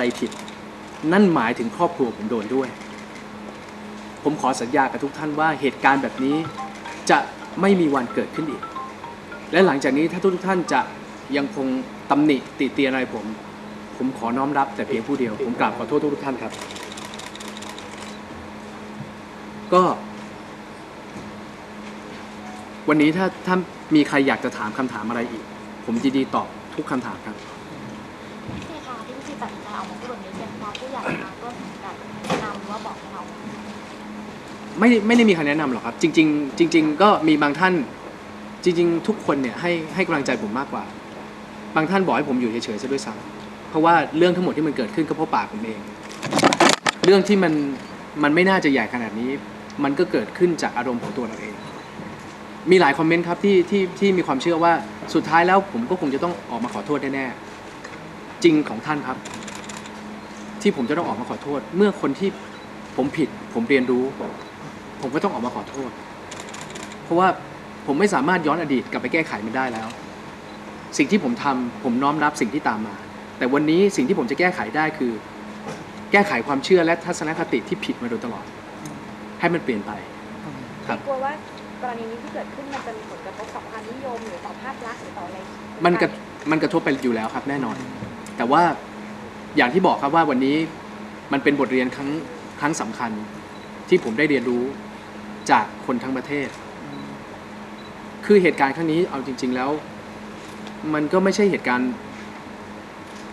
อะไรผิด นั่นหมายถึงครอบครัวผมโดนด้วย ผมขอสัญญากับทุกท่านว่าเหตุการณ์แบบนี้จะไม่มีวันเกิดขึ้นอีก และหลังจากนี้ถ้าทุกท่านจะยังคงตำหนิติเตียนอะไรผม ผมขอน้อมรับแต่เพียงผู้เดียว ผมกราบขอโทษทุกท่านครับ ก็ วันนี้ถ้าถ้านมีใครอยากจะถามคำถามอะไรอีก ผมยินดีตอบทุกคำถามครับ บอกเราไม่ได้ไม่ได้มีคำแนะนำหรอกครับ จริง ๆ จริง ๆ ก็มีบางท่าน จริง ๆ ทุกคนเนี่ยให้ให้กำลังใจผมมากกว่า บางท่านบอกให้ผมอยู่เฉยๆซะด้วยซ้ำเพราะว่าเรื่องทั้งหมดที่มันเกิดขึ้นก็เพราะปากผมเอง เรื่องที่มันมันไม่น่าจะใหญ่ขนาดนี้ มันก็เกิดขึ้นจากอารมณ์ของตัวเราเอง มีหลายคอมเมนต์ครับที่ที่ที่มีความเชื่อว่าสุดท้ายแล้วผมก็คงจะต้องออกมาขอโทษแน่ๆจริงของท่านครับ ที่ผมจะต้องออกมาขอโทษ เมื่อคนที่ ผมผิด ผมเรียนรู้ ผมก็ต้องออกมาขอโทษ เพราะว่าผมไม่สามารถย้อนอดีตกลับไปแก้ไขมันได้แล้ว สิ่งที่ผมทำผมน้อมรับสิ่งที่ตามมา แต่วันนี้สิ่งที่ผมจะแก้ไขได้คือ แก้ไขความเชื่อและทัศนคติที่ผิดมาโดยตลอด ให้มันเปลี่ยนไปครับกลัวว่ากรณีนี้ที่เกิดขึ้นมันจะมีผลกระทบต่อความนิยมหรือต่อภาพลักษณ์หรือต่ออะไรมันกระมันกระทบไปอยู่แล้วครับ แน่นอน แต่ว่าอย่างที่บอกครับว่าวันนี้มันเป็นบทเรียนครั้ง ครั้งสำคัญที่ผมได้เรียนรู้จากคนทั้งประเทศ คือเหตุการณ์ครั้งนี้เอาจริง ๆแล้ว มันก็ไม่ใช่เหตุการณ์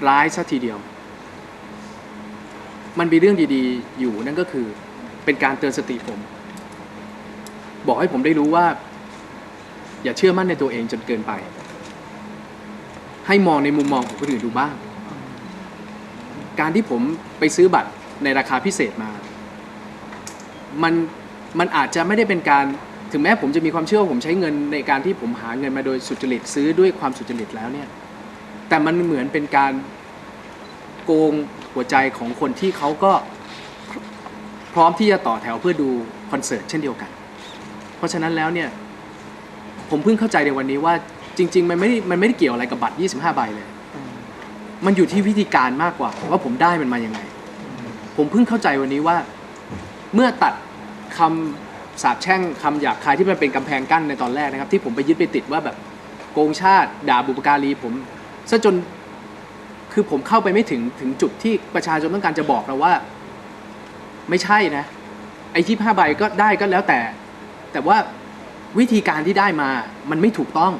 ร้ายซะทีเดียว มันมีเรื่องดีๆ อยู่นั่นก็คือเป็นการเตือนสติผม บอกให้ผมได้รู้ว่า อย่าเชื่อมั่นในตัวเองจนเกินไป ให้มองในมุมมองของคนอื่นดูบ้าง การที่ผมไปซื้อบัตร ในราคาพิเศษมา มันมันอาจจะไม่ได้เป็นการถึงแม้ผมจะมีความเชื่อว่าผมใช้เงินในการที่ผมหาเงินมาโดยสุจริตซื้อด้วยความสุจริตแล้วเนี่ย แต่มันเหมือนเป็นการโกงหัวใจของคนที่เขาก็พร้อมที่จะต่อแถวเพื่อดูคอนเสิร์ตเช่นเดียวกัน เพราะฉะนั้นแล้วเนี่ยผมเพิ่งเข้าใจในวันนี้ว่าจริง ๆ มันไม่ได้มันไม่ได้เกี่ยวอะไรกับบัตร 25 ใบเลย มันอยู่ที่วิธีการมากกว่าว่าผมได้มันมาอยังไง ผมเพิ่งเข้าใจวันนี้ว่า เมื่อตัดคำสาปแช่งคำหยาบคายที่มันเป็นกำแพงกั้นในตอนแรกนะครับ ที่ผมไปยึดไปติดว่าแบบโกงชาติด่าบุปการีผมซะจนคือผมเข้าไปไม่ถึงถึงจุดที่ประชาชนต้องการจะบอกเราว่า ไม่ใช่นะ ไอ้ยี่ห้าใบก็ได้ก็แล้วแต่ แต่ว่าวิธีการที่ได้มามันไม่ถูกต้อง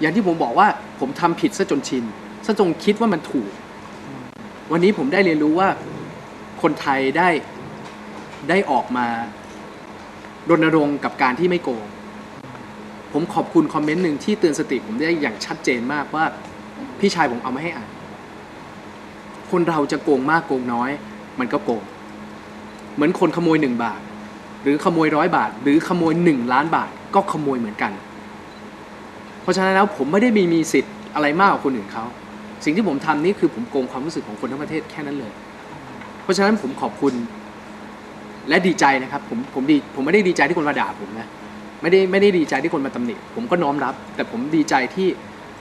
อย่างที่ผมบอกว่าผมทำผิดซะจนชินซะจนคิดว่ามันถูก วันนี้ผมได้เรียนรู้ว่า คนไทยได้ได้ออกมารณรงค์กับการที่ไม่โกง ผมขอบคุณคอมเมนต์หนึ่งที่เตือนสติผมได้อย่างชัดเจนมากว่า พี่ชายผมเอามาให้อ่าน คนเราจะโกงมากโกงน้อย มันก็โกง เหมือนคนขโมยหนึ่งบาท หรือขโมยร้อยบาท หรือขโมยหนึ่งล้านบาท ก็ขโมยเหมือนกัน เพราะฉะนั้นแล้วผมไม่ได้มีมีสิทธิ์อะไรมากกว่าคนอื่นเขาสิ่งที่ผมทำนี่คือผมโกงความรู้สึกของคนทั้งประเทศแค่นั้นเลย เพราะฉะนั้นผมขอบคุณและดีใจนะครับ ผมผมดีผมไม่ได้ดีใจที่คนมาด่าผมนะไม่ได้ไม่ได้ดีใจที่คนมาตำหนิผมก็น้อมรับ แต่ผมดีใจที่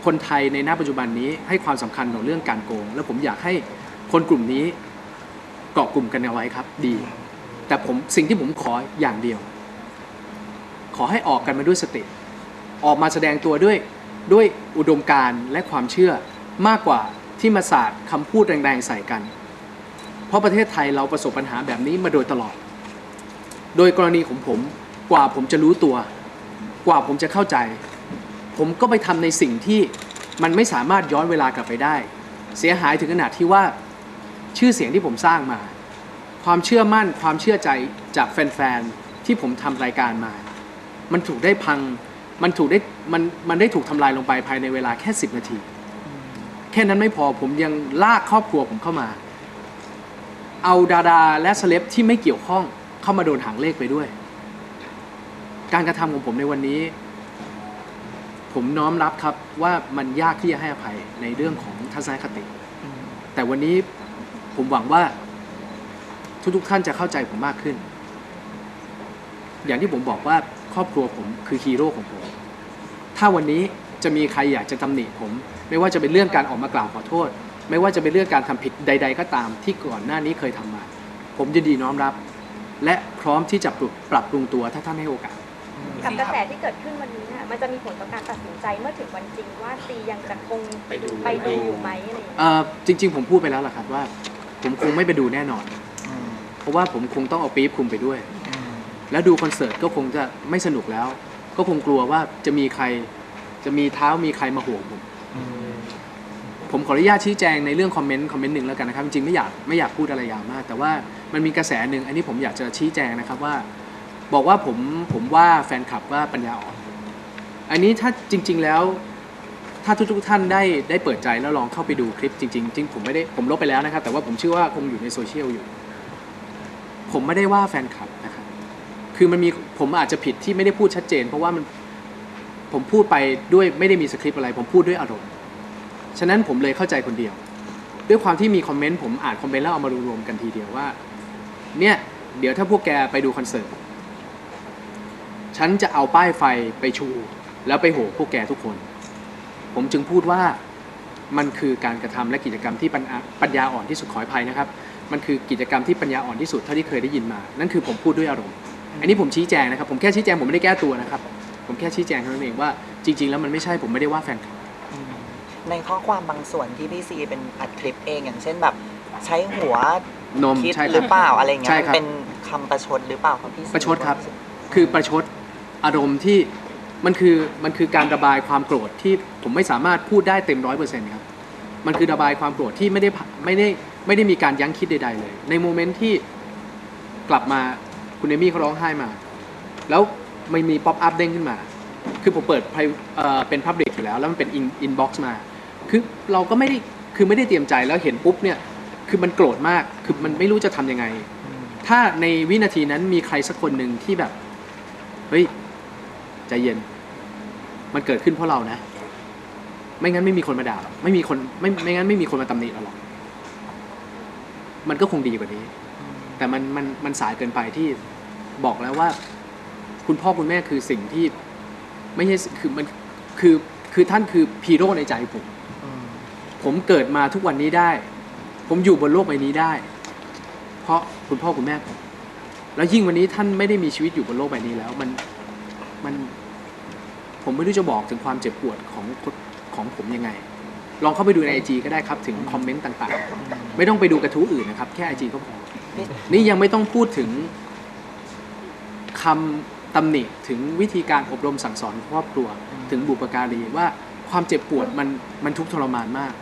คนไทยในหน้าปัจจุบันนี้ให้ความสำคัญต่อเรื่องการโกง และผมอยากให้คนกลุ่มนี้เกาะกลุ่มกันเอาไว้ครับ ดี แต่ผมสิ่งที่ผมขออย่างเดียว ขอให้ออกกันมาด้วยสติออกมาแสดงตัวด้วยด้วยอุดมการณ์และความเชื่อมากกว่าที่มาสาดคำพูดแรงๆใส่กัน เพราะประเทศไทยเราประสบปัญหาแบบนี้มาโดยตลอด โดยกรณีของผมกว่าผมจะรู้ตัว กว่าผมจะเข้าใจ ผมก็ไปทำในสิ่งที่มันไม่สามารถย้อนเวลากลับไปได้ เสียหายถึงขนาดที่ว่าชื่อเสียงที่ผมสร้างมา ความเชื่อมั่นความเชื่อใจจากแฟนๆที่ผมทำรายการมา มันถูกได้พังมันถูกได้มันมันได้ถูกทำลายลงไปภายในเวลาแค่ 10 นาที แค่นั้นไม่พอผมยังลากครอบครัวผมเข้ามา เอาดาราและเซเลบที่ไม่เกี่ยวข้องเข้ามาโดนหางเลขไปด้วย การกระทำของผมในวันนี้ ผมน้อมรับครับว่ามันยากที่จะให้อภัยในเรื่องของทัศนคติ แต่วันนี้ผมหวังว่า ทุกๆท่านจะเข้าใจผมมากขึ้น อย่างที่ผมบอกว่าครอบครัวผมคือฮีโร่ของผม ถ้าวันนี้จะมีใครอยากจะตำหนิผม ไม่ว่าจะเป็นเรื่องการออกมากล่าวขอโทษ ไม่ว่าจะเป็นเรื่องการทำผิดใด ๆ ก็ตามที่ก่อนหน้านี้เคยทำมา ผมจะดีน้อมรับ และพร้อมที่จะปรับปรับปรุงตัวถ้าท่านให้โอกาสกับกระแสที่เกิดขึ้นวันนี้เนี่ยมันจะมีผลต่อการตัดสินใจเมื่อถึงวันจริงว่าซียังจะคงไปดูไปดูอยู่ไหมอะไรอย่างเงี้ยเอ่อจริง ๆ ผมพูดไปแล้วล่ะครับว่า ผมคงไม่ไปดูแน่นอนอืมเพราะว่าผมคงต้องเอาปี๊บคุมไปด้วยอืมแล้วดูคอนเสิร์ตก็คงจะไม่สนุกแล้ว ก็คงกลัวว่าจะมีใครจะมีเท้ามีใครมาห่วงผมอืม ผมขออนุญาตชี้แจงในเรื่องคอมเมนต์คอมเมนต์หนึ่งแล้วกันนะครับ จริงๆไม่อยากไม่อยากพูดอะไรยาวมาก แต่ว่ามันมีกระแสหนึ่งอันนี้ผมอยากจะชี้แจงนะครับว่า บอกว่าผมผมว่าแฟนคลับว่าปัญญาอ่อนอันนี้ถ้าจริง ๆแล้วถ้าทุกๆท่านได้ได้เปิดใจแล้วลองเข้าไปดูคลิปจริงๆจริงผมไม่ได้ผมลบไปแล้วนะครับ แต่ว่าผมเชื่อว่าคงอยู่ในโซเชียลอยู่ ผมไม่ได้ว่าแฟนคลับนะครับ คือมันมีผมอาจจะผิดที่ไม่ได้พูดชัดเจน เพราะว่ามันผมพูดไปด้วยไม่ได้มีสคริปต์อะไร ผมพูดด้วยอารมณ์ ฉะนั้นผมเลยเข้าใจคนเดียว ด้วยความที่มีคอมเมนต์ผมอ่านคอมเมนต์แล้วเอามารวมๆกันทีเดียวว่า เนี่ย เดี๋ยวถ้าพวกแกไปดูคอนเสิร์ตฉันจะเอาป้ายไฟไปชู แล้วไปโห่พวกแกทุกคน ผมจึงพูดว่ามันคือการกระทำและกิจกรรมที่ปัญญาอ่อนที่สุดขออภัยนะครับ มันคือกิจกรรมที่ปัญญาอ่อนที่สุดเท่าที่เคยได้ยินมา นั่นคือผมพูดด้วยอารมณ์ อันนี้ผมชี้แจงนะครับ ผมแค่ชี้แจงผมไม่ได้แก้ตัวนะครับ ผมแค่ชี้แจงเท่านั้นเองว่าจริง ๆ แล้วมันไม่ใช่ผมไม่ได้ว่าแฟนคลับ ในข้อความบางส่วนที่พี่ซีเป็นอัดคลิปเอง อย่างเช่นแบบใช้หัวนมคิดใช่คหรัรืบอเปล่าอะไรเงี้ใช่ยครับ เป็นคำประชดหรือเปล่าครับพี่ซีประชดครับ คือประชดอารมณ์ที่มันคือมันคือการระบายความโกรธที่ผมไม่สามารถพูดได้เต็มร้อยเปอร์เซ็นต์ครับมันคือระบายความโกรธที่ไม่ได้ผ่าไม่ได้ไม่ได้มีการยั้งคิดใด ๆ เลย ในโมเมนต์ที่กลับมาคุณเอมี่เขาร้องไห้มา แล้วไม่มีป๊อปอัพเด้งขึ้นมา คือผมเปิด pri- เอ่อเป็นพับลิกอยู่แล้ว แล้วมันเป็นอินอินบ็อกซ์มา คือเราก็ไม่ได้คือไม่ได้เตรียมใจแล้วเห็นปุ๊บเนี่ย คือมันโกรธมากคือมันไม่รู้จะทำยังไงอืมถ้าในวินาทีนั้นมีใครสักคนหนึ่งที่แบบเฮ้ยใจเย็น มันเกิดขึ้นเพราะเรานะ ไม่งั้นไม่มีคนมาด่าหรอกไม่มีคนไม่ไม่งั้นไม่มีคนมาตำหนิเราหรอกมันก็คงดีกว่านี้ แต่มันมันมันสายเกินไปที่บอกแล้วว่า คุณพ่อคุณแม่คือสิ่งที่ ไม่ใช่คือมันคือคือท่านคือพีโร่ในใจผมอืม ผมเกิดมาทุกวันนี้ได้ ผมอยู่บนโลกใบนี้ได้ เพราะคุณพ่อคุณแม่ผมแล้วยิ่งวันนี้ท่านไม่ได้มีชีวิตอยู่บนโลกใบนี้แล้ว มันมันผมไม่รู้จะบอกถึงความเจ็บปวดของของผมยังไง ลองเข้าไปดูในไอจีก็ได้ครับถึงคอมเมนต์ต่างๆ ไม่ต้องไปดูกระทู้อื่นนะครับ แค่ไอจีก็พอนี่ยังไม่ต้องพูดถึงคำตำหนิถึงวิธีการอบรมสั่งสอนครอบครัว ถึงบุปการีว่าความเจ็บปวดมันมันทุกข์ทรมานมาก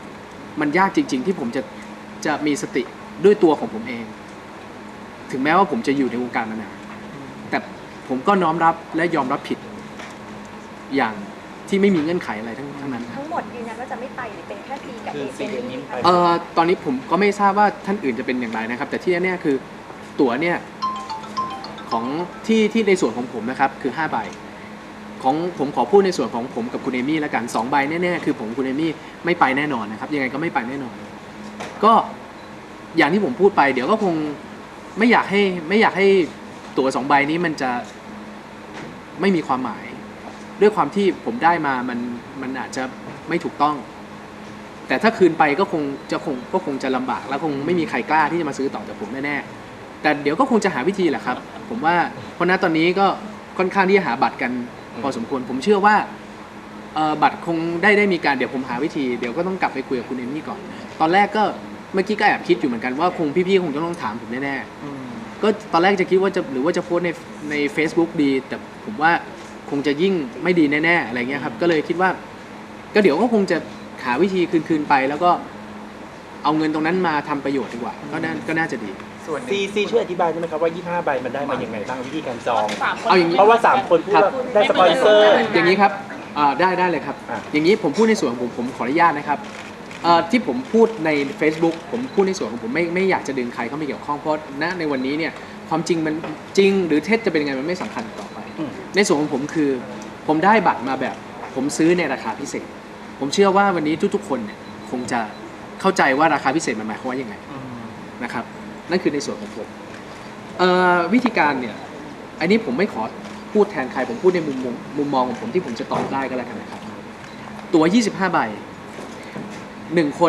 มันยากจริง ๆ ที่ผมจะจะมีสติด้วยตัวของผมเอง ถึงแม้ว่าผมจะอยู่ในวงการมานานแต่ผมก็น้อมรับและยอมรับผิด อย่างที่ไม่มีเงื่อนไขอะไรทั้งทั้งนั้นทั้งหมดยืนยันว่าจะไม่ไปหรือเป็นแค่ซีกับคือเอซีเจนกับนิ่นี่มค่ะไป เอ่อตอนนี้ผมก็ไม่ทราบว่าท่านอื่นจะเป็นอย่างไรนะครับ แต่ที่แน่ๆคือตั๋วเนี่ยของที่ที่ในส่วนของผมนะครับคือ5ใบ ของผมขอพูดในส่วนของผมกับคุณเอมี่แล้วกันสองใบแน่ๆคือผมคุณเอมี่ไม่ไปแน่นอนนะครับ ยังไงก็ไม่ไปแน่นอน ก็อย่างที่ผมพูดไป เดี๋ยวก็คงไม่อยากให้ไม่อยากให้ตั๋วสองใบนี้มันจะไม่มีความหมาย ด้วยความที่ผมได้มามันมันอาจจะไม่ถูกต้อง แต่ถ้าคืนไปก็คงจะคงก็คงจะลำบาก แล้วคงไม่มีใครกล้าที่จะมาซื้อต่อจากผมแน่ๆแต่เดี๋ยวก็คงจะหาวิธีแหละครับ ผมว่าเพราะณตอนนี้ก็ค่อนข้างที่จะหาบัตรกัน พอสมควรผมเชื่อว่าเอ่อบัตรคงได้ได้มีการเดี๋ยวผมหาวิธีเดี๋ยวก็ต้องกลับไปคุยกับคุณเอมี่ก่อน ตอนแรกก็เมื่อกี้ก็แอบคิดอยู่เหมือนกันว่าคงพี่ๆคงจะต้องถามผมแน่ๆอืมก็ตอนแรกจะคิดว่าจะหรือว่าจะโพสต์ในใน Facebook ดี แต่ผมว่าคงจะยิ่งไม่ดีแน่ๆอะไรเงี้ยครับ ก็เลยคิดว่า ก็เดี๋ยวก็คงจะหาวิธีคืนคืนๆไปแล้วก็เอาเงินตรงนั้นมาทำประโยชน์ดีกว่า ก็น่าก็น่าจะดี ส่วนหนึ่ซีงซีช่วยอธิบายได้ไหมครับว่า 25 ใบมันได้มาอย่างไงบ้างวิธีการจองเอาอย่างนี้ เพราะว่า 3 คนพูดว่าได้สปอนเซอร์ อย่างนี้ครับอ่าได้ได้เลยครับ อะ อย่างนี้ผมพูดในส่วนของผมผมขออนุญาตนะครับเอ่อที่ผมพูดใน Facebook ผมพูดในส่วนของผมไม่ไม่อยากจะดึงใครเข้ามาเกี่ยวข้องเพราะณในวันนี้เนี่ยความจริงมันจริง หรือเท็จจะเป็นยังไงมันไม่สำคัญต่อไป อืม ในส่วนของผมคือ ผมได้บัตรมาแบบ ผมซื้อในราคาพิเศษ ผมเชื่อว่าวันนี้ทุกๆ คนเนี่ยคงจะเข้าใจว่าราคาพิเศษมันหมายความว่ายังไงอืมนะครับ นั่นคือในส่วนของผมวิธีการเนี่ยอันนี้ผมไม่ขอพูดแทนใครผมพูดในมุมมุมมุมมองของผมที่ผมจะตอบได้ก็แล้วกันนะครับ ตัว25 ใบหนึ่งคน